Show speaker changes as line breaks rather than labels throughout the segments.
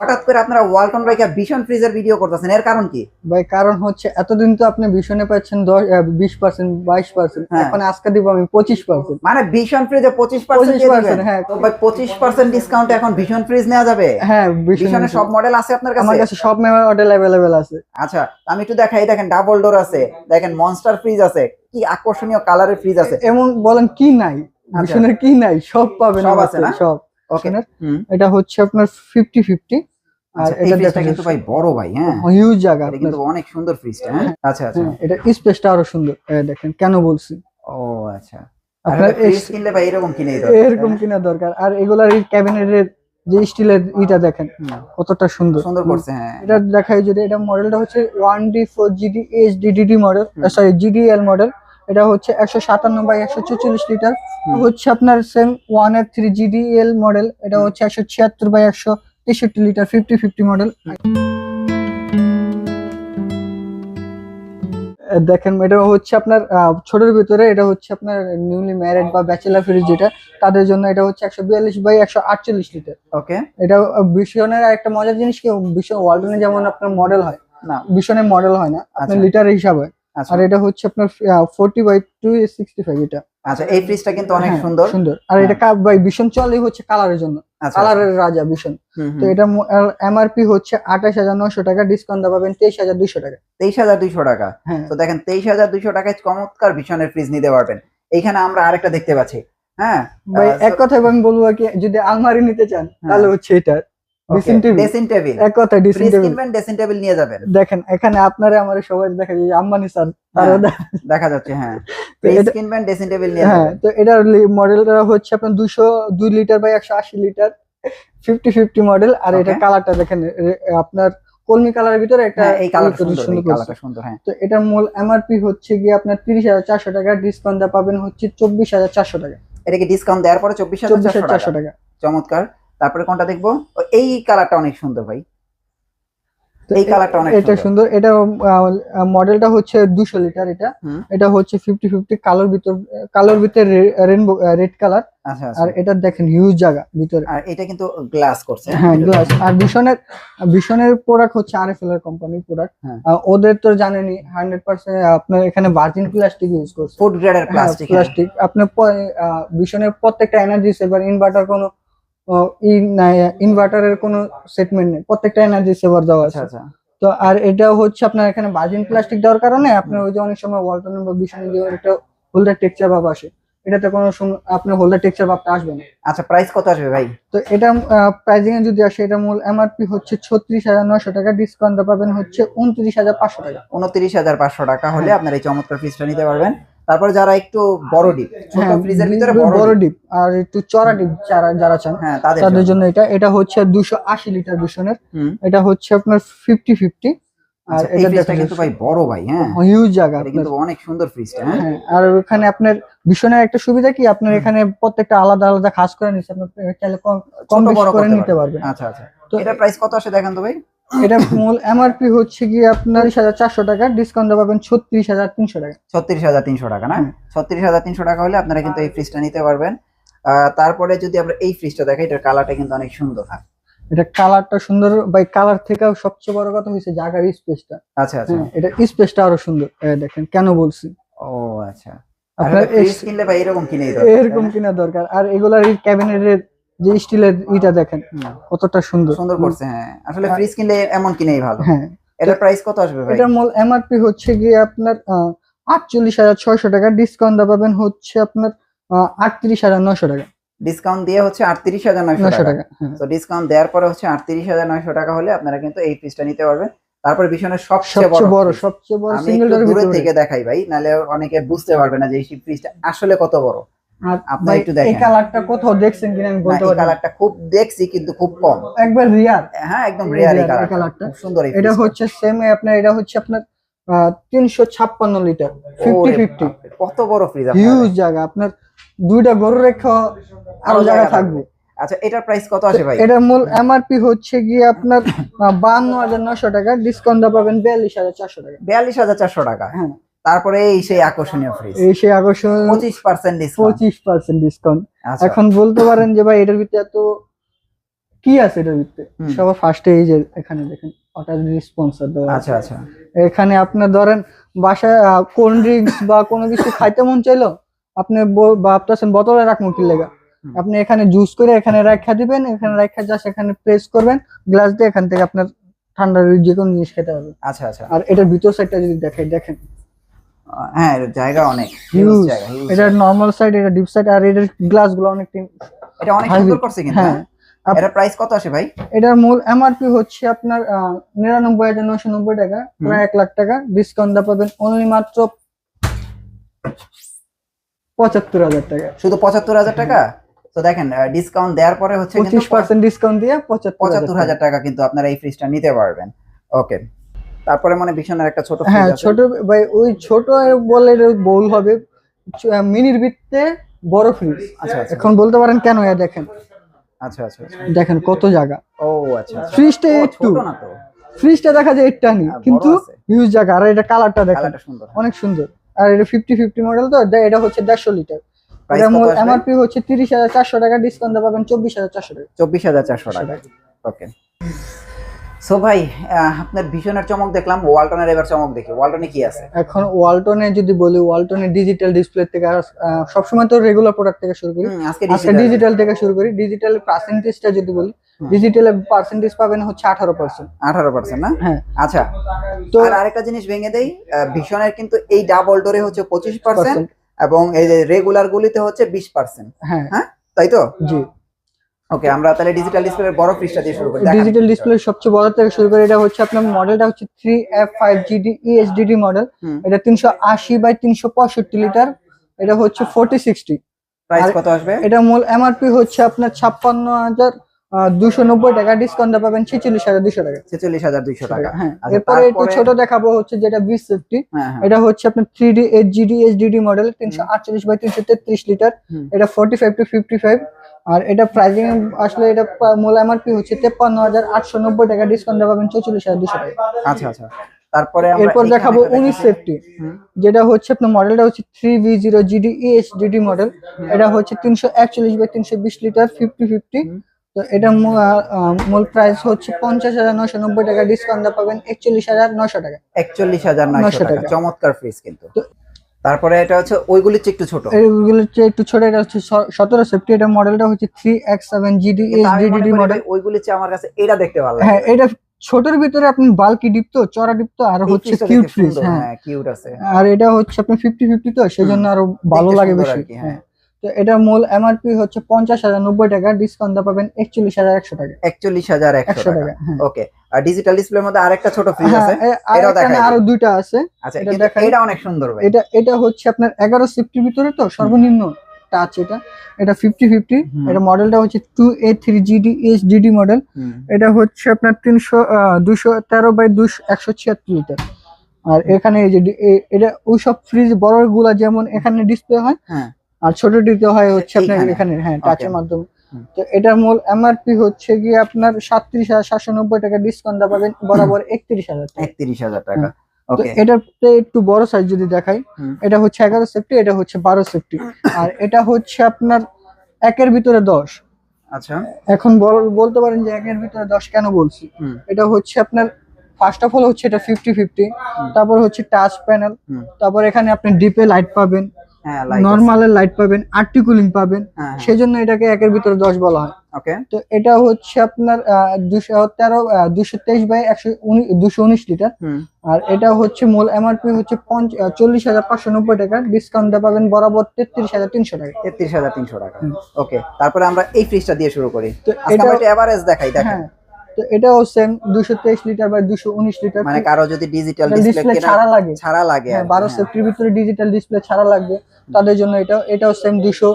হঠাৎ করে আপনারা ওয়ালটন রাইকা ভীষণ ফ্রিজের ভিডিও করতেছেন এর কারণ কি?
ভাই কারণ হচ্ছে এতদিন তো আপনি ভীষণে পাচ্ছেন দশ বিশ পার্সেন্ট বাইশ পার্সেন্ট
হ্যাঁ।
এখন আজকে দিব আমি পঁচিশ পার্সেন্ট
মানে ভীষণ ফ্রিজে পঁচিশ পার্সেন্ট
25% হ্যাঁ।
তো ভাই পঁচিশ পার্সেন্ট ডিসকাউন্ট এখন ভীষণ ফ্রিজ নেওয়া যাবে?
হ্যাঁ ভীষণ
ভীষণের সব মডেল আছে আপনার কাছে?
আমার
কাছে
কাছে সব মডেল অ্যাভেলেবেল আছে।
আচ্ছা আমি একটু দেখাই দেখেন ডাবল ডোর আছে দেখেন মনস্টার ফ্রিজ আছে কি আকর্ষণীয় কালারের ফ্রিজ আছে।
এমন বলেন কি নাই ভীষণের কি নাই সব পাবেন
সব আছে না?
সব।
হুম।
এটা হচ্ছে আপনার ফিফটি ফিফটি আর
আচ্ছা,
এটা দেখেন
কিন্তু ভাই বড় ভাই হ্যাঁ।
হিউজ জায়গা
কিন্তু অনেক সুন্দর ফ্রিজটা হ্যাঁ। আচ্ছা আচ্ছা।
হ্যাঁ, এটা স্পেসটা আরও সুন্দর। দেখেন কেন বলছি?
ও আচ্ছা।
আপনার
ফ্রিজ কিনলে ভাই এরকম কিনে
এরকম কিনা দরকার। আর এগুলার এই ক্যাবিনেটের যে স্টিলের ইটা দেখেন কতটা সুন্দর।
সুন্দর করছে হ্যাঁ।
এটা দেখাই যদি এটা মডেলটা হচ্ছে one D four GD H DDD model sorry GDL model এটা হচ্ছে একশো সাতান্ন বাই একশো চল্লিশ লিটার। হচ্ছে আপনার সেম ওয়ানের থ্রি জিডিএল মডেল এটা হচ্ছে একশো ছিয়াত্তর বাই একশো তেষট্টি লিটার ফিফটি ফিফটি মডেল দেখেন এটা হচ্ছে আপনার ছোটের ভিতরে এটা হচ্ছে আপনার নিউলি ম্যারেড বা ব্যাচেলার ফ্রিজ যেটা তাদের জন্য এটা হচ্ছে একশো বিয়াল্লিশ বাই একশো আটচল্লিশ লিটার।
ওকে।
এটা ভীষণের একটা মজার জিনিস কি ভীষণ ওয়ার্ল্ডনে যেমন আপনার মডেল হয়
না।
ভীষণের মডেল হয় না আপনার
আচ্ছা।
লিটার হিসাবে হয়।
আচ্ছা।
আর এটা হচ্ছে আপনার forty by two sixty five এটা।
আচ্ছা এই ফ্রিজটা কিন্তু অনেক
হ্যাঁ,
সুন্দর।
সুন্দর। আর এটা কা- ভাই ভীষণ চলে হচ্ছে কালারের জন্য।
আচ্ছা
কালারের রাজা ভীষণ। তো এটা এমআরপি হচ্ছে আঠাশ হাজার নশো টাকা ডিসকাউন্ট পাবেন তেইশ হাজার দুইশো টাকা।
তেইশ হাজার দুইশো টাকা।
হ্যাঁ।
তো দেখেন তেইশ হাজার দুইশো টাকায় চমৎকার ভীষণের ফ্রিজ নিতে পারবেন। এইখানে আমরা আরেকটা দেখতে পাচ্ছি। হ্যাঁ
ভাই এক কথায় আমি বলব কি যদি আলমারি নিতে চান তাহলে হচ্ছে এটা ড্রেসিং টেবিল
ড্রেসিং টেবিল
এক কথায় ড্রেসিং টেবিল
কিনবেন ড্রেসিং টেবিল নিয়ে যাবেন।
দেখেন এখানে আপনারা আমার সবাই দেখা যায় আম্বানি স্যার
হ্যাঁ,
দেখা-
দেখা যাচ্ছে হ্যাঁ।
তো
কিনবেন ড্রেসিং টেবিল নিয়ে
হ্যাঁ তো এটার মডেলটা হচ্ছে আপনার লিটার বাই একশো আশি লিটার ফিফটি ফিফটি মডেল আর এটা কালারটা দেখেন আপনার কলমি কালারের ভিতরে একটা
এই সুন্দর। কালারটা সুন্দর হ্যাঁ।
তো এটার মূল এমআরপি হচ্ছে গিয়ে আপনার তিরিশ হাজার চারশো টাকা ডিসকাউন্ট পাবেন হচ্ছে চব্বিশ হাজার চারশো টাকা।
এটাকে ডিসকাউন্ট দেওয়ার পরে চব্বিশ হাজার
চব্বিশ হাজার
চারশো
চারশো
টাকা?
টাকা।
চমৎকার। তারপরে কোনটা দেখব? এই কালারটা অনেক সুন্দর ভাই। এই কালারটা অনেক
এটা
সুন্দর।
এটা মডেলটা হচ্ছে দুশো লিটার এটা। এটা হচ্ছে ফিফটি ফিফটি কালোর ভিতর কালোর ভিতরে রেনবো রেড কালার আর এটা দেখেন হিউজ জায়গা ভিতরে।
আর এটা কিন্তু গ্লাস করছে।
হ্যাঁ গ্লাস আর ভীষণের ভীষণের প্রোডাক্ট হচ্ছে আর এর কোম্পানির প্রোডাক্ট
হ্যাঁ।
ওদের তো জানেনই হান্ড্রেড পার্সেন্ট আপনার এখানে ভার্জিন প্লাস্টিক ইউজ করছে।
ফুড গ্রেডের প্লাস্টিক
প্লাস্টিক আপনার ভীষণের প্রত্যেকটা এনার্জি সেভার ইনভার্টার কোনো ইনভার্টারের কোনো সেটমেন্ট নেই প্রত্যেকটা এনার্জি সেভার দেওয়া
আচ্ছা
আছে।
আচ্ছা
তো আর এটা হচ্ছে আপনার এখানে ভার্জিন প্লাস্টিক দেওয়ার কারণে আপনার ওই যে অনেক সময় ওয়ালটন বা যে একটা হোল্ডার টেক্সচার ভাব আসে। এটাতে কোনো আপনার হোল্ডার টেক্সচার ভাবটা আসবে না।
আচ্ছা প্রাইস কত আসবে ভাই?
তো এটা প্রাইজিং এ যদি আসে এটা মূল এমআরপি হচ্ছে ছত্রিশ হাজার নশো টাকা ডিসকাউন্ট পাবেন হচ্ছে উনত্রিশ হাজার পাঁচশো টাকা।
উনত্রিশ হাজার পাঁচশো টাকা হলে
হ্যাঁ।
আপনার এই চমৎকার ফ্রিজটা নিতে পারবেন। তারপরে যারা একটু বড় ডিপ ছোট
হ্যাঁ
ফ্রিজের ভিতরে
বড়
ডিপ।
আর একটু চড়া ডিপ যারা যারা চান
হ্যাঁ তাদের জন্য।
এটা এটা হচ্ছে দুশো আশি লিটার ভীষণের এটা হচ্ছে আপনার ফিফটি ফিফটি। আর
আচ্ছা,
এটা
কিন্তু ভাই বড় ভাই হ্যাঁ।
হিউজ জায়গা
কিন্তু অনেক সুন্দর ফ্রিজটা হ্যাঁ।
হ্যাঁ আর ওখানে আপনার ভীষণের একটা সুবিধা কি আপনার এখানে প্রত্যেকটা আলাদা আলাদা খাস করে নিচ্ছে আপনার চাইলে কম
বড়
করে নিতে
পারবেন।
পারবেন।
আচ্ছা আচ্ছা।
তো
এটা প্রাইস কত আসে দেখেন তো ভাই?
এটা মূল এমআরপি হচ্ছে গিয়ে আপনার বিশ হাজার চারশো টাকা ডিসকাউন্ট পাবেন ছত্রিশ হাজার তিনশো টাকা।
ছত্রিশ হাজার তিনশো টাকা না। ছত্রিশ হাজার তিনশো টাকা হলে আপনারা কিন্তু এই ফ্রিজটা নিতে পারবেন। তারপরে যদি আমরা এই ফ্রিজটা দেখাই এটার কালারটা কিন্তু অনেক সুন্দর
এটা কালারটা সুন্দর বাই কালার থেকেও সবচেয়ে বড় কথা হচ্ছে জায়গার স্পেসটা
আচ্ছা আচ্ছা।
এটা স্পেসটা আরও সুন্দর। দেখেন কেন বলছি?
ও আচ্ছা।
আপনার এই-
কিনলে ভাই এরকম কিনেই
এরকম কিনা দরকার। আর এগুলার ক্যাবিনেটের যে স্টিলের ইটা দেখেন কতটা সুন্দর।
সুন্দর করছে হ্যাঁ। আসলে ফ্রিজ কিনলে এমন কিনেই ভালো।
হ্যাঁ।
এটার প্রাইস কত আসবে ভাই?
এটার মূল এমআরপি হচ্ছে গিয়ে আপনার আটচল্লিশ হাজার ছয়শো টাকা। ডিসকাউন্ট পাবেন হচ্ছে আপনার আটত্রিশ হাজার নশো টাকা।
ডিসকাউন্ট দিয়ে হচ্ছে আটত্রিশ হাজার নয়শো টাকা।
হ্যাঁ।
তো ডিসকাউন্ট দেওয়ার পরে হচ্ছে আটত্রিশ হাজার নয়শো টাকা হলে আপনারা কিন্তু এই ফ্রিজটা নিতে পারবেন। তারপরে ভীষণের সবচেয়ে
বড় সবচেয়ে বড় সিঙ্গেল
দূরে থেকে দেখাই ভাই নাহলে অনেকে বুঝতে পারবে না যে এই ফ্রিজটা আসলে কত বড়। আপনারা একটু
এই কালারটা কোথাও দেখছেন কিনা আমি বলতে পারি
কালারটা খুব দেখছি কিন্তু খুব কম।
একবার রিয়ার
হ্যাঁ একদম
এই
এই কালারটা।
কালারটা।
খুব সুন্দর
এটা হচ্ছে সেম আপনার এটা হচ্ছে আপনার তিনশো ছাপ্পান্ন লিটার ফিফটি
ওরে
ফিফটি
বাপরে, কত বড় ফ্রিজ
হিউজ জায়গা। আপনার দুইটা গরু রেখা আরও জায়গা থাকবে।
আচ্ছা এটার প্রাইস কত আসে ভাই?
এটার মূল এমআরপি হচ্ছে গিয়ে আপনার বান্ন হাজার নশো টাকা। ডিসকাউন্ট পাবেন বিয়াল্লিশ হাজার চারশো টাকা।
বিয়াল্লিশ হাজার চারশো টাকা।
হ্যাঁ।
তারপরে এই সেই আকর্ষণীয় ফ্রিজ
এই সেই আকর্ষণ
পঁচিশ পার্সেন্ট ডিসকাউন্ট
পঁচিশ পার্সেন্ট ডিসকাউন্ট এখন বলতে পারেন যে ভাই এটার ভিতরে এত কি আছে এটার ভিতরে। সবার ফার্স্টে এই যে এখানে দেখেন ওটার স্পন্সর দেওয়া
আচ্ছা আচ্ছা।
এখানে আপনার ধরেন বাসায় কোল্ড ড্রিঙ্কস বা কোনো কিছু খাইতে মন চাইলো আপনি ভাবতেছেন বোতলে রাখব কি লেগা? আপনি এখানে জুস করে এখানে রাখা দিবেন এখানে রাখা জাস্ট এখানে প্রেস করবেন গ্লাস দিয়ে এখান থেকে আপনার ঠান্ডা যে কোনো জিনিস খেতে হবে
আচ্ছা আচ্ছা।
আর এটার ভিতর সাইডটা যদি দেখাই দেখেন।
হ্যাঁ জায়গা অনেক
হিউজ
জায়গা
এটা নর্মাল সাইড এটা ডিপ সাইড আর এটার গ্লাসগুলো অনেক
এটা অনেক সুন্দর করছে কিন্তু
হ্যাঁ।
হ্যাঁ? এটা প্রাইস কত আসে ভাই?
এটার মূল এমআরপি হচ্ছে আপনার নিরানব্বই হাজার নশো নব্বই টাকা প্রায় এক লাখ টাকা। ডিসকাউন্ট দা পাবেন অনলি মাত্র পঁচাত্তর হাজার টাকা।
শুধু পঁচাত্তর হাজার টাকা? তো দেখেন ডিসকাউন্ট দেওয়ার পরে হচ্ছে
পঁচিশ পার্সেন্ট ডিসকাউন্ট দিয়ে পঁচাত্তর
হাজার টাকা। কিন্তু আপনারা এই ফ্রিজটা নিতে পারবেন। ওকে তারপরে মানে বিছানার একটা ছোট
হ্যাঁ ছোট ভাই ওই ছোট বলে বউল হবে মিনির ভিত্তে বড় ফ্রিজ
আচ্ছা আচ্ছা।
এখন বলতে পারেন কেন এ দেখেন।
আচ্ছা আচ্ছা আচ্ছা।
দেখেন কত জায়গা।
ও আচ্ছা আচ্ছা।
ফ্রিজটা
ও,
একটু
ছোট না তো।
ফ্রিজটা দেখা যায় একটু নি
হ্যাঁ,
কিন্তু। হিউজ জায়গা। আর এটা কালারটা দেখেন।
সুন্দর
অনেক সুন্দর। আর এটা ফিফটি ফিফটি মডেল তো এটা হচ্ছে দেড়শো লিটার এটা এমআরপি হচ্ছে তিরিশ হাজার চারশো টাকা ডিসকাউন্ট পাবেন চব্বিশ হাজার চারশো টাকা।
চব্বিশ হাজার চারশো টাকা। ওকে সো ভাই আপনার ভীষণের চমক দেখলাম ওয়ালটনের এবার চমক দেখি। ওয়ালটনে কি আছে?
এখন ওয়ালটনে যদি বলি ওয়ালটনে ডিজিটাল ডিসপ্লে থেকে সবসময় তো রেগুলার প্রোডাক্ট থেকে শুরু করি।
আজকে
ডিজিটাল থেকে শুরু করি। ডিজিটাল পার্সেন্টেজটা যদি বলি
হুম।
ডিজিটালের পার্সেন্টেজ পাবেন হচ্ছে আঠারো পার্সেন্ট
আঠারো পার্সেন্ট না?
হ্যাঁ।
আচ্ছা।
তো
আর আরেকটা জিনিস ভেঙে দেই ভীষণের কিন্তু এই ডাবল ডোরে হচ্ছে পঁচিশ পার্সেন্ট এবং এই যে রেগুলার গুলিতে হচ্ছে বিশ পার্সেন্ট
হ্যাঁ?
তাই তো?
জি।
ওকে আমরা তাহলে ডিজিটাল ডিসপ্লের বড় ফ্রিজটা দিয়ে শুরু করি
ডিজিটাল ডিসপ্লে সবচেয়ে বড় থেকে শুরু করে এটা হচ্ছে আপনার মডেলটা হচ্ছে three F five GD ESDD model এটা তিনশো আশি বাই তিনশো পঁয়ষট্টি লিটার এটা হচ্ছে ফোর্টি সিক্সটি
প্রাইস কত আসবে?
এটা মূল এমআরপি হচ্ছে আপনার ছাপ্পান্ন হাজার দুশো নব্বই টাকা। ডিসকাউন্ট পাবেন ছেচল্লিশ হাজার দুশো টাকা।
ছেচল্লিশ হাজার দুইশো টাকা।
হ্যাঁ
আচ্ছা,
এরপরে একটু ছোট দেখাবো হচ্ছে যেটা বিশ ফিফটি
হ্যাঁ হ্যাঁ।
এটা হচ্ছে আপনার three D eight GD HDD model তিনশো আটচল্লিশ বাই তিনশো তেত্রিশ লিটার এটা forty five two fifty five আর এটা প্রাইজিং আসলে এটা মূল এমআরপি হচ্ছে তেপ্পান্ন হাজার আটশো নব্বই টাকা ডিসকাউন্ট পাবেন চৌচল্লিশ হাজার দুশো টাকা।
আচ্ছা আচ্ছা। তারপরে আমরা
এরপর দেখাবো উনিশ। সেফটি যেটা হচ্ছে আপনার মডেলটা হচ্ছে three V zero GD model এটা হচ্ছে তিনশো একচল্লিশ বাই তিনশো বিশ লিটার ফিফটি ফিফটি। তো এটা মূল প্রাইস হচ্ছে পঞ্চাশ হাজার নশো নব্বই টাকা ডিসকাউন্ট পাবেন একচল্লিশ হাজার নশো টাকা।
একচল্লিশ হাজার
900
টাকা।
টাকা।
চমৎকার ফ্রিজ কিন্তু।
তো-
তারপরে এটা হচ্ছে ওইগুলির চেয়ে একটু ছোট।
এগুলো চেয়ে একটু ছোট এটা হচ্ছে সতেরো সেফটি এটা মডেলটা হচ্ছে থ্রি এক্স সেভেন জিডি
কিন্তু আমি মনে
এইচডিডি মডেল
ওইগুলির চেয়ে আমার কাছে এটা দেখতে ভালো
হ্যাঁ
লাগে।
এটা ছোটর ভিতরে আপনি বাল্কি ডিপ তো চড়া ডিপ তো আর হচ্ছে কিউট ফ্রিজ হ্যাঁ।
হ্যাঁ কিউট আছে।
আর এটা হচ্ছে আপনার ফিফটি ফিফটি তো সেই জন্য আরও ভালো লাগে বেশি।
হ্যাঁ।
হ্যাঁ। তো এটা মূল এমআরপি হচ্ছে পঞ্চাশ হাজার নব্বই টাকা ডিসকাউন্ট পাবেন একচল্লিশ হাজার একশো টাকা।
একচল্লিশ হাজার একশো টাকা।
হ্যাঁ।
ওকে আর ডিজিটাল ডিসপ্লের মধ্যে আরেকটা ছোট ফ্রিজ
হ্যাঁ,
আছে এটাও দেখাই আরও
দুইটা আছে।
আচ্ছা
এটা
অনেক সুন্দর ভাই।
এটা এটা হচ্ছে আপনার এগারো সেফটির ভিতরে তো সর্বনিম্ন টাচ এটা। এটা ফিফটি ফিফটি
হুম।
এটা মডেলটা হচ্ছে two A three GD H DD model এটা হচ্ছে আপনার তিনশো দুশো তেরো বাই দুশো একশো ছিয়াত্তর লিটার আর এখানে এই যে এটা ওই সব ফ্রিজ বড়গুলা যেমন এখানে ডিসপ্লে হয়
হ্যাঁ।
আর ছোটটিতে হয় হচ্ছে আপনার এখানে হ্যাঁ টাচের মাধ্যমে। তো এটার মূল এমআরপি হচ্ছে গিয়ে আপনার সাতত্রিশ হাজার সাতশো নব্বই টাকা ডিসকাউন্ট পাবেন বরাবর একত্রিশ হাজার টাকা।
একত্রিশ হাজার টাকা
এটাতে একটু বড় সাইজ যদি দেখাই এটা হচ্ছে এগারো সেফটি এটা হচ্ছে বারো সেফটি আর এটা হচ্ছে আপনার একের ভিতরে দশ।
আচ্ছা।
এখন বল- বলতে পারেন যে একের ভিতরে দশ কেন বলছি? এটা হচ্ছে আপনার ফার্স্ট অফ অল হচ্ছে এটা ফিফটি ফিফটি তারপর হচ্ছে টাচ প্যানেল তারপর এখানে আপনি ডিপে লাইট পাবেন।
হ্যাঁ লাইক
নর্মালের লাইট পাবেন আরটি কুলিং পাবেন।
হ্যাঁ
সেই জন্য এটাকে একের ভিতরে দশ বলা হয়।
ওকে
তো এটা হচ্ছে আপনার দুশো তেরো দুশো তেইশ বাই একশো দুশো উনিশ লিটার আর এটা হচ্ছে মূল এমআরপি হচ্ছে চল্লিশ হাজার পাঁচশো নব্বই টাকা। ডিসকাউন্ট পাবেন বরাবর তেত্রিশ হাজার তিনশো টাকা।
তেত্রিশ হাজার তিনশো টাকা। ওকে তারপরে আমরা এই ফ্রিজটা দিয়ে শুরু করি।
তো এটা
এভারেজ দেখাই দেখেন।
হ্যাঁ। তো এটাও সেম দুশো তেইশ লিটার বা দুশো উনিশ লিটার
মানে কারও যদি ডিজিটাল ডিসপ্লে
ছাড়া লাগে।
ছাড়া লাগে
হ্যাঁ
আর কি,
বারো
হ্যাঁ।
সেফটির ভিতরে ডিজিটাল ডিসপ্লে ছাড়া লাগবে। তাদের জন্য এটা এটাও সেম দুশো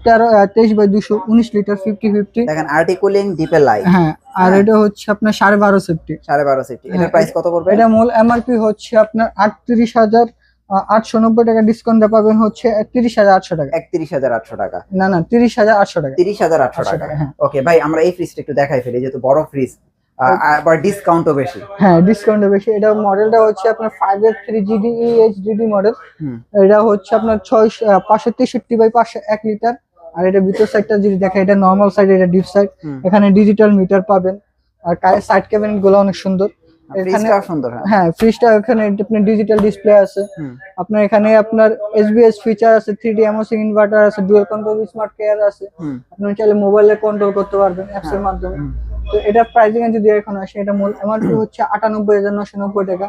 তেরো তেইশ বাই দুশো উনিশ লিটার ফিফটি ফিফটি
দেখেন আর্টিকুলিং ডিপে লাইট
হ্যাঁ আর
হ্যাঁ।
এটা হচ্ছে আপনার সাড়ে বারো সেফটি।
সাড়ে বারো সিফটি। এটার
হ্যাঁ,
প্রাইস কত পড়বে?
এটা মূল এমআরপি হচ্ছে আপনার আটত্রিশ হাজার আটশো নব্বই টাকা ডিসকাউন্ট পাবেন হচ্ছে তিরিশ হাজার আটশো টাকা।
একত্রিশ হাজার আটশো টাকা।
না না তিরিশ হাজার আটশো টাকা।
তিরিশ হাজার আটশো টাকা।
টাকা, হ্যাঁ।
ওকে ভাই আমরা এই ফ্রিজটা একটু দেখাই ফেলি যেহেতু বড় ফ্রিজ আবার ডিসকাউন্টও বেশি।
হ্যাঁ ডিসকাউন্ট বেশি। এটা মডেলটা হচ্ছে আপনার ফাইভ এর থ্রি জিডি এইচডিডি মডেল এটা হচ্ছে আপনার ছয়শো পাঁচশো তেষট্টি বাই পাঁচশো এক লিটার আর এটা ভিতর সাইডটা যদি দেখেন এটা নর্মাল সাইড এটা ডিপ সাইড এখানে ডিজিটাল মিটার পাবেন। আর সাইড ক্যাবিনেটগুলো অনেক সুন্দর। এখানে
সুন্দর হ্যাঁ।
হ্যাঁ ফ্রিজটা এখানে আপনার ডিজিটাল ডিসপ্লে আছে। আপনার এখানে আপনার এসবিএস ফিচার আছে থ্রি ডি এমওসি ইনভার্টার আছে ডুয়াল কন্ট্রোল স্মার্ট কেয়ার আছে। আপনি চাইলে মোবাইলে কন্ট্রোল করতে পারবেন অ্যাপস এর মাধ্যমে। তো এটা প্রাইসিং এ যদি এখন আসে এটা মূল এমআরপি হচ্ছে আটানব্বই হাজার নশো নব্বই টাকা।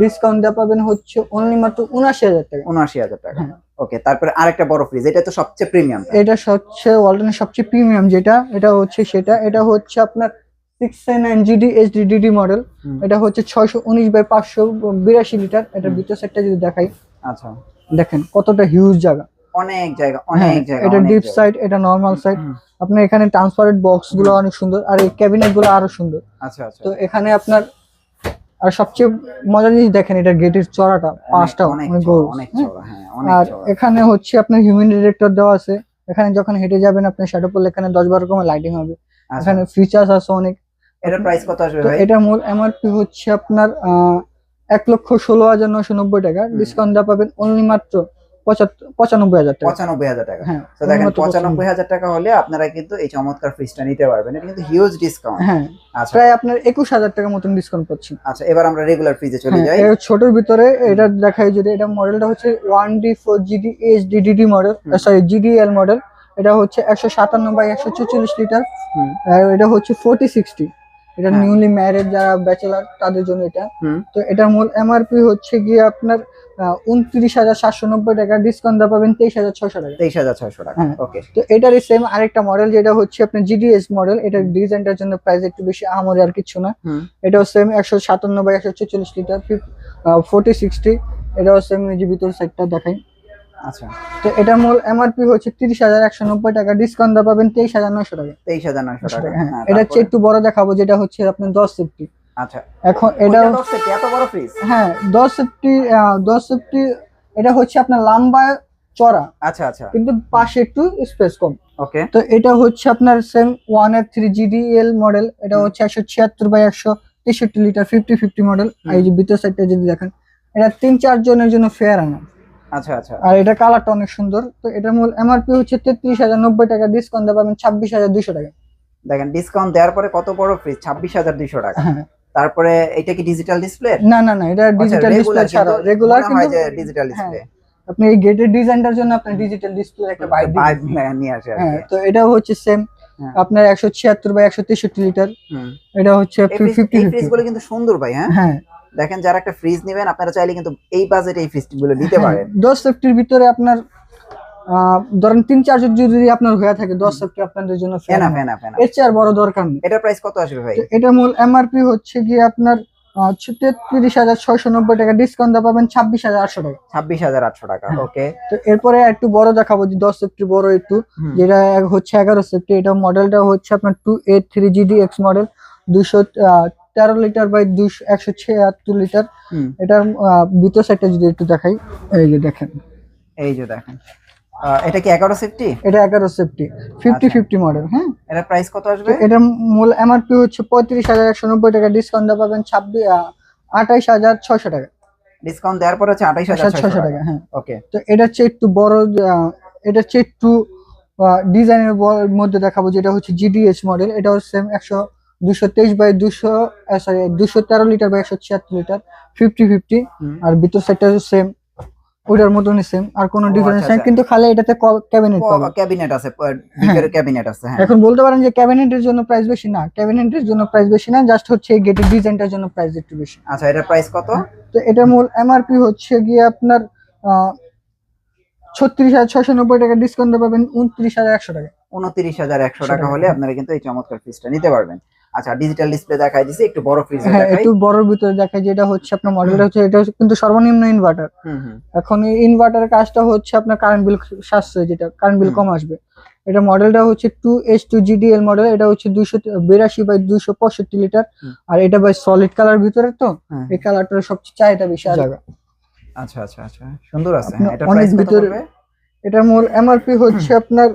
ডিসকাউন্ট দেওয়া পাবেন হচ্ছে অনলি মাত্র উনআশি হাজার টাকা।
উনআশি হাজার টাকা।
হ্যাঁ।
ওকে তারপরে আরেকটা বড় ফ্রিজ এটা তো সবচেয়ে প্রিমিয়াম
এটা সবচেয়ে ওয়ালটনের সবচেয়ে প্রিমিয়াম যেটা এটা হচ্ছে সেটা। এটা হচ্ছে আপনার সিক্স নাইন জিডি মডেল এটা হচ্ছে ছয়শো উনিশ বাই পাঁচশো বিরাশি লিটার এটা ভিতর সেটটা যদি দেখাই।
আচ্ছা।
দেখেন কতটা হিউজ জায়গা।
অনেক জায়গা
হ্যাঁ,
অনেক জায়গা।
এটা ডিপ সাইড এটা নর্মাল সাইড আপনার এখানে ট্রান্সপারেন্ট বক্সগুলো অনেক সুন্দর আর এই ক্যাবিনেটগুলো আরও সুন্দর।
আচ্ছা আচ্ছা।
তো এখানে আপনার আর সবচেয়ে মজার জিনিস দেখেন এটা গেটের চড়াটা পাঁচটা
অনেক
গোল
হ্যাঁ।
আর এখানে হচ্ছে আপনার হিউম্যান ডিরেক্টর দেওয়া আছে। এখানে যখন হেঁটে যাবেন আপনার শ্যাডো পড়লে এখানে দশ বারো রকমের লাইটিং হবে।
আচ্ছা,
এখানে ফিচার্স আছে অনেক।
এটার প্রাইস কত আসবে ভাই?
এটা মূল এমআরপি হচ্ছে আপনার এক লক্ষ ষোলো হাজার নশো নব্বই টাকা।
হুম।
ডিসকাউন্ট দেওয়া পাবেন অনলি মাত্র পঁচানব্বই হাজার টাকা।
পঁচানব্বই হাজার টাকা।
হ্যাঁ
তো দেখেন পঁচানব্বই হাজার টাকা হলে আপনারা কিন্তু এই চমৎকার ফ্রিজটা নিতে পারবেন। এটা কিন্তু হিউজ ডিসকাউন্ট
হ্যাঁ
আচ্ছা।
প্রায় আপনার একুশ হাজার টাকা মতন ডিসকাউন্ট পাচ্ছেন
আচ্ছা এবার আমরা রেগুলার ফ্রিজে চলে
হ্যাঁ
যাই।
ছোটর ভিতরে এটা দেখাই যদি এটা মডেলটা হচ্ছে one D four GD H DDD model. Sorry GDL model এটা হচ্ছে একশো সাতান্ন বাই একশো ছেচল্লিশ লিটার এটা হচ্ছে ফোর্টি সিক্সটি এটা
হ্যাঁ।
নিউলি ম্যারেড যারা ব্যাচেলার তাদের জন্য এটা। তো এটার মূল এমআরপি হচ্ছে গিয়ে আপনার উনত্রিশ হাজার সাতশো নব্বই টাকা ডিসকাউন্ট দেওয়া পাবেন তেইশ হাজার ছয়শো টাকা।
তেইশ হাজার ছয়শো টাকা।
হ্যাঁ।
ওকে
তো এটারই সেম আরেকটা মডেল যেটা হচ্ছে আপনার জিডিএস মডেল এটার ডিজাইনটার জন্য প্রাইস একটু বেশি আহামরি আর কিছু না। এটাও সেম একশো সাতান্ন বাই একশো ছেচল্লিশ লিটার ফোর্টি সিক্সটি এটাও সেম যে ভিতর সাইডটা দেখাই।
আচ্ছা।
তো এটার মূল এমআরপি হচ্ছে তিরিশ হাজার একশো নব্বই টাকা। ডিসকাউন্ট পাবেন তেইশ হাজার নশো টাকা।
তেইশ হাজার নয়শো টাকা।
হ্যাঁ
হ্যাঁ,
এটা হচ্ছে একটু বড় দেখাবো যেটা হচ্ছে আপনার দশ সেফটি
আচ্ছা।
এখন
এটা
এটা
এত বড় ফ্রিজ
হ্যাঁ দশ সেফটি দশ সেফটি এটা হচ্ছে আপনার লম্বা চড়া।
আচ্ছা আচ্ছা।
কিন্তু পাশে একটু স্পেস কম।
ওকে।
তো এটা হচ্ছে আপনার সেম ওয়ানের থ্রি জিডিএল মডেল এটা হচ্ছে একশো ছিয়াত্তর বাই একশো তেষট্টি লিটার ফিফটি ফিফটি মডেল এই যে ভিতর সাইডটা যদি দেখেন এটা তিন চার জনের জন্য ফেয়ার আনা।
আচ্ছা আচ্ছা।
আর এটা কালারটা অনেক সুন্দর। তো এটার মূল এমআরপি হচ্ছে তেত্রিশ হাজার নব্বই টাকা ডিসকাউন্ট পাবেন ছাব্বিশ হাজার দুশো টাকা।
দেখেন ডিসকাউন্ট দেওয়ার পরে কত বড় ফ্রিজ ছাব্বিশ হাজার টাকা।
হ্যাঁ।
তারপরে এটা কি ডিজিটাল ডিসপ্লে
না না না এটা ডিজিটাল ডিসপ্লে ছাড়া রেগুলার কিন্তু
ডিজিটাল ডিসপ্লে
আপনি এই গেটের ডিজাইনটার জন্য ডিজিটাল ডিসপ্লে একটা বাইক
নিয়ে আসে
হ্যাঁ তো হচ্ছে সেম
হ্যাঁ।
আপনার একশো ছিয়াত্তর বাই একশো তেষট্টি লিটার। এটা হচ্ছে ফিফটি
কিন্তু সুন্দর ভাই হ্যাঁ। দেখেন যারা একটা ফ্রিজ নেবেন আপনারা চাইলে কিন্তু এই বাজেটে এই ফ্রিজগুলো নিতে
হ্যাঁ,
পারেন।
দশ সেফটির ভিতরে আপনার ধরেন তিন চার জন যদি আপনার হয়ে থাকে দশ সেফটি আপনাদের জন্য
ফেনা। ফেনা ফেনা
এর চেয়ে আর বড় দরকার নেই।
এটার প্রাইস কত আসবে ভাই?
এটা মূল এমআরপি হচ্ছে গিয়ে আপনার তেত্রিশ হাজার ছয়শো নব্বই টাকা। ডিসকাউন্ট পাবেন ছাব্বিশ হাজার আটশো টাকা।
ছাব্বিশ হাজার আটশো টাকা
হ্যাঁ।
ওকে
তো এরপরে একটু বড় দেখাবো যে দশ সেফটি বড় একটু। যেটা হচ্ছে এগারো সেফটি এটা মডেলটা হচ্ছে আপনার two eight three GD X model দুশো তেরো লিটার বাই দুশো একশো ছিয়াত্তর লিটার। এটার ভিতর সাইডটা যদি একটু দেখাই এই যে দেখেন।
এই যে দেখেন। এটা কি এগারো সেফটি
এটা এগারো সেফটি ফিফটি
আচ্ছা।
ফিফটি মডেল হ্যাঁ?
এটার প্রাইস কত আসবে?
এটার মূল এমআরপি হচ্ছে পঁয়ত্রিশ হাজার একশো নব্বই টাকা। ডিসকাউন্ট পাবেন ছাব্বিশ আঠাইশ হাজার ছয়শো টাকা।
ডিসকাউন্ট দেওয়ার পর হচ্ছে আঠাইশ হাজার
ছয়শো
ছয়শো
টাকা। হ্যাঁ।
ওকে
তো এটা হচ্ছে একটু বড় এটা হচ্ছে একটু ডিজাইনের মধ্যে দেখাবো যেটা হচ্ছে জিডিএস মডেল এটাও সেম একশো দুশো তেইশ বাই দুশো সরি দুশো তেরো লিটার বাই একশো ছিয়াত্তর লিটার ফিফটি ফিফটি আর ভিতর সাইডটা সেম ওইটার মতনই সেম আর কোনো ডিফারেন্স
আচ্ছা, আচ্ছা।
কিন্তু খালি এটাতে ক্যাবিনেট পাবে।
ক্যাবিনেট আছে ক্যাবিনেট আছে হ্যাঁ।
এখন বলতে পারেন যে ক্যাবিনেটের জন্য প্রাইস বেশি? না ক্যাবিনেটের জন্য প্রাইস বেশি না জাস্ট হচ্ছে গেটের ডিজাইনটার জন্য প্রাইস একটু বেশি।
আচ্ছা এটার প্রাইস কত?
তো এটার মূল এমআরপি হচ্ছে গিয়ে আপনার ছত্রিশ হাজার ছয়শো নব্বই টাকা ডিসকাউন্ট পাবেন উনত্রিশ হাজার একশো টাকা।
উনত্রিশ হাজার একশো টাকা। হলে আপনারা কিন্তু এই চমৎকার ফ্রিজটা নিতে পারবেন। আচ্ছা ডিজিটাল ডিসপ্লে দেখাই দিছি একটু বড় ফ্রিজ
হ্যাঁ
দেখাই।
একটু বড়র ভিতরে দেখা যেটা হচ্ছে আপনার মডেলটা হচ্ছে এটা কিন্তু সর্বনিম্ন ইনভার্টার এখন এই ইনভার্টারের কাজটা হচ্ছে আপনার কারেন্ট বিল সাশ্রয় যেটা কারেন্ট বিল কম আসবে। এটা মডেলটা হচ্ছে two H two GDL model এটা হচ্ছে দুশো বিরাশি বাই দুশো পঁয়ষট্টি লিটার আর এটা বাই সলিড কালার ভিতরে তো
হ্যাঁ।
এই কালারটার সবচেয়ে চাহিদা বেশি।
আচ্ছা আচ্ছা আচ্ছা। সুন্দর আছে। হ্যাঁ এটা
অনেক
প্রাইস
ভিতরে- এটার মূল এমআরপি হচ্ছে আপনার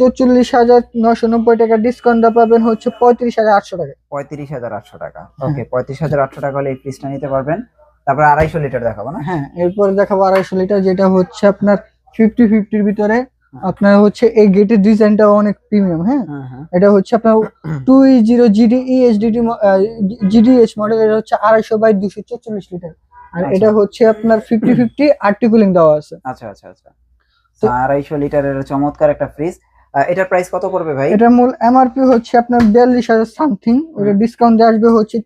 চৌচল্লিশ হাজার নশো নব্বই টাকা ডিসকাউন্ট পাবেন হচ্ছে পঁয়ত্রিশ হাজার আটশো টাকা।
পঁয়ত্রিশ হাজার আটশো টাকা।
হ্যাঁ।
ওকে পঁয়ত্রিশ হাজার আটশো টাকা হলে এই ফ্রিজটা নিতে পারবেন। তারপর আড়াইশো লিটার দেখাবো না?
হ্যাঁ এরপরে দেখাবো আড়াইশো লিটার যেটা হচ্ছে আপনার ফিফটি ফিফটির ভিতরে আপনার হচ্ছে এই গেটের ডিজাইনটা অনেক প্রিমিয়াম হ্যাঁ।
হ্যাঁ হ্যাঁ।
এটা হচ্ছে আপনার two zero GD HDD GDH model এটা হচ্ছে আড়াইশো বাই দুশো চল্লিশ লিটার আর
আচ্ছা।
এটা হচ্ছে আপনার ফিফটি ফিফটি আর্টিকুলিং দেওয়া আছে।
আচ্ছা আচ্ছা আচ্ছা। তো আড়াইশো লিটারের চমৎকার একটা ফ্রিজ এটার প্রাইস কত পড়বে ভাই?
এটার মূল এমআরপি হচ্ছে আপনার বিয়াল্লিশ হাজার সামথিং ওটা ডিসকাউন্ট আসবে হচ্ছে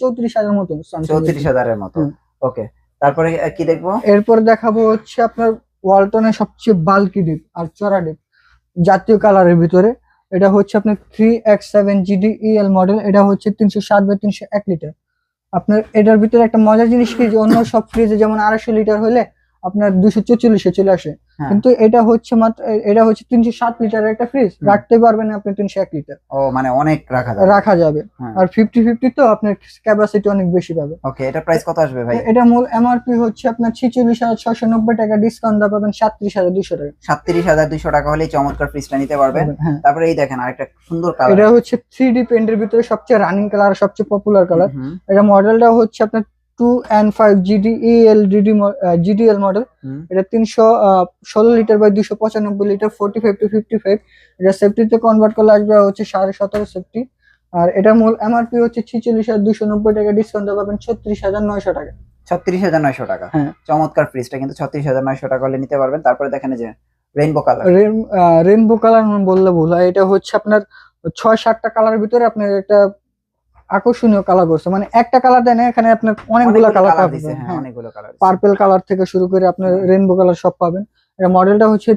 চৌত্রিশ হাজার মতো
চৌত্রিশ হাজারের মতো। ওকে তারপরে কি দেখব?
এরপর দেখাবো হচ্ছে আপনার ওয়ালটনের সবচেয়ে বাল্কি ডিপ আর চড়া ডিপ জাতীয় কালারের ভিতরে। এটা হচ্ছে আপনার three X seven GD EL model এটা হচ্ছে তিনশো ষাট বাই তিনশো এক লিটার আপনার এটার ভিতরে একটা মজার জিনিস কি যে অন্য সব ফ্রিজে যেমন আড়াইশো লিটার হলে আপনার দুশো চল্লিশে চলে আসে।
হ্যাঁ।
কিন্তু এটা হচ্ছে মাত্র এটা হচ্ছে তিনশো সাত লিটারের একটা ফ্রিজ রাখতে পারবেন আপনি তিনশো এক লিটার।
ও মানে অনেক রাখা যাবে।
রাখা যাবে।
হ্যাঁ।
আর ফিফটি ফিফটি তো আপনার ক্যাপাসিটি অনেক বেশি পাবে।
ওকে এটা প্রাইস কত আসবে ভাই?
এটা মূল এমআরপি হচ্ছে আপনার ছিচল্লিশ হাজার ছশো নব্বই টাকা ডিসকাউন্ট দা পাবেন সাতত্রিশ হাজার দুশো টাকা।
সাতত্রিশ হাজার দুইশো টাকা হলেই চমৎকার ফ্রিজটা নিতে পারবেন
হ্যাঁ।
তারপরে এই দেখেন আরেকটা সুন্দর কালার
এটা হচ্ছে থ্রি ডি পেন্টের ভিতরে সবচেয়ে রানিং কালার সবচেয়ে পপুলার কালার এটা মডেলটা হচ্ছে আপনার two and five GD L DD GDL model এটা তিনশো ষোলো লিটার বাই দুশো পঁচানব্বই litre forty five two fifty five এটা সেফটিতে কনভার্ট করলে আসবে হচ্ছে সাড়ে সতেরো সেফটি আর এটার মূল এমআরপি হচ্ছে ছিচল্লিশ হাজার দুশো নব্বই টাকা ডিসকাউন্ট পাবেন ছত্রিশ হাজার নয়শো টাকা।
ছত্রিশ হাজার নয়শো টাকা।
হ্যাঁ।
চমৎকার ফ্রিজটা কিন্তু ছত্রিশ হাজার নয়শো টাকা হলে নিতে পারবেন। তারপরে দেখেন যে রেইনবো কালার
রেনবো কালার বললে ভুল হয়। এটা হচ্ছে আপনার ছয় সাতটা কালারের ভিতরে আপনার একটা আকর্ষণীয় কালার করছে মানে একটা কালার দেয় না এখানে আপনার অনেকগুলো কালার পাবেন
হ্যাঁ অনেকগুলো কালার
পার্পেল কালার থেকে শুরু করে আপনার রেনবো কালার সব পাবেন। এটা মডেলটা হচ্ছে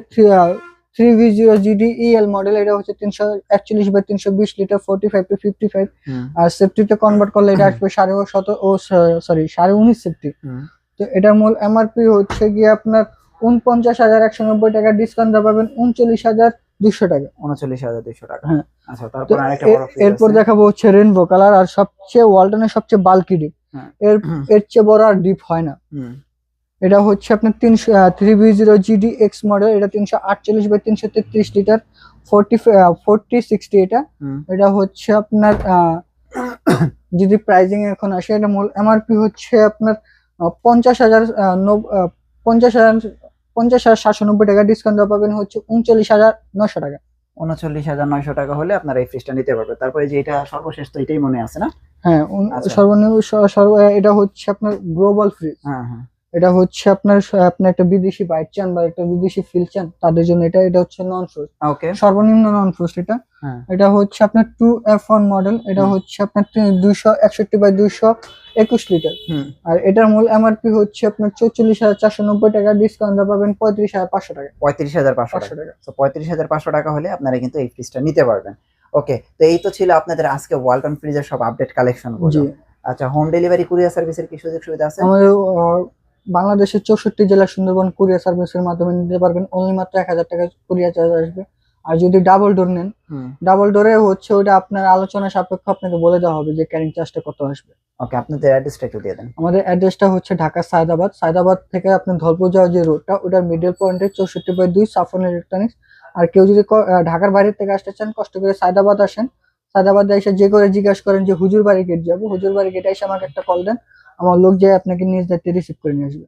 three V zero GD EL model এটা হচ্ছে তিনশো একচল্লিশ বাই তিনশো বিশ litre forty five two fifty five আর সেফটিতে কনভার্ট করলে এটা আসবে সাড়ে ও শত ও সরি সাড়ে উনিশ সেফটি তো এটার মূল এমআরপি হচ্ছে গিয়ে আপনার উনপঞ্চাশ হাজার একশো নব্বই টাকা ডিসকাউন্ট পাবেন উনচল্লিশ হাজার দুশো টাকা
উনচল্লিশ হাজার দুইশো টাকা।
হ্যাঁ।
আচ্ছা তারপর আরেকটা
এরপর দেখাবো হচ্ছে রেনবো কালার আর সবচেয়ে ওয়ালটনের সবচেয়ে বাল্কি ডিপ
হ্যাঁ।
এর এর চেয়ে বড় আর ডিপ হয় না। এটা হচ্ছে আপনার তিনশো three B zero GD X model এটা তিনশো আটচল্লিশ বাই তিনশো তেত্রিশ লিটার ফোরটি ফোরটি সিক্সটি এটা। এটা হচ্ছে আপনার যদি প্রাইজিং এখন আসে এটা মূল এমআরপি হচ্ছে আপনার পঞ্চাশ হাজার পঞ্চাশ হাজার পঞ্চাশ হাজার সাতশো নব্বই টাকা ডিসকাউন্ট পাবেন হচ্ছে উনচল্লিশ হাজার নশো টাকা।
উনচল্লিশ হাজার নয়শো টাকা হলে আপনার এই ফ্রিজটা নিতে পারবেন। তারপরে যে এটা সর্বশেষ তো এটাই মনে আছে না?
হ্যাঁ
আচ্ছা।
সর্বনিম্ন সর্ব এটা হচ্ছে আপনার গ্লোবাল ফ্রিজ
হ্যাঁ হ্যাঁ।
এটা হচ্ছে আপনার আপনি একটা বিদেশি বাইক চান বা একটা বিদেশি ফিল চান তাদের জন্য এটা এটা হচ্ছে নন ফ্রোজ
ওকে
সর্বনিম্ন নন ফ্রোজ এটা।
হ্যাঁ।
এটা হচ্ছে আপনার টু এফ ওয়ান মডেল এটা হচ্ছে আপনার দুইশো একষট্টি বাই দুইশো একুশ লিটার।
হুম।
আর এটার মূল এমআরপি হচ্ছে আপনার চৌচল্লিশ হাজার চারশো নব্বই টাকা ডিসকাউন্ট পাবেন পঁয়ত্রিশ হাজার পাঁচশো টাকা।
পঁয়ত্রিশ হাজার পাঁচশো টাকা। তো পঁয়ত্রিশ হাজার পাঁচশো টাকা হলে আপনারা কিন্তু এই ফ্রিজটা নিতে পারবেন। ওকে তো এই তো ছিল আপনাদের আজকে ওয়ালটন ফ্রিজের সব আপডেট কালেকশন আচ্ছা হোম ডেলিভারি কুরিয়ার সার্ভিসের কি সুযোগ সুবিধা আছে?
আমাদের বাংলাদেশের চৌষট্টি জেলা সুন্দরবন কুরিয়ার সার্ভিসের মাধ্যমে নিতে পারবেন। অনলি মাত্র এক হাজার টাকা কুরিয়ার চার্জ আসবে। আর যদি ডাবল ডোর নেন ডাবল ডোরে হচ্ছে ওটা আপনার আলোচনা সাপেক্ষ আপনাকে বলে দেওয়া হবে যে ক্যারিং চার্জটা কত আসবে।
ওকে আপনাদের অ্যাড্রেসটা একটু দিয়ে দেন।
আমাদের অ্যাড্রেসটা হচ্ছে ঢাকা সায়দাবাদ। সায়দাবাদ থেকে আপনি ধলপুর যাওয়ার যে রোডটা ওটার মিডল পয়েন্টে চৌষট্টি বাই দুই সাফন ইলেকট্রনিক্স আর কেউ যদি ঢাকার বাইরে থেকে আসতে চান কষ্ট করে সায়দাবাদ আসেন। সায়দাবাদ এসে যে করে জিজ্ঞাসা করেন যে হুজুর বাড়ি গেট যাব? হুজুর বাড়ি গেটে এসে আমাকে একটা কল দেন। আমার লোক যায় আপনাকে নিজ দায়িত্বে রিসিভ করে নিয়ে আসবে।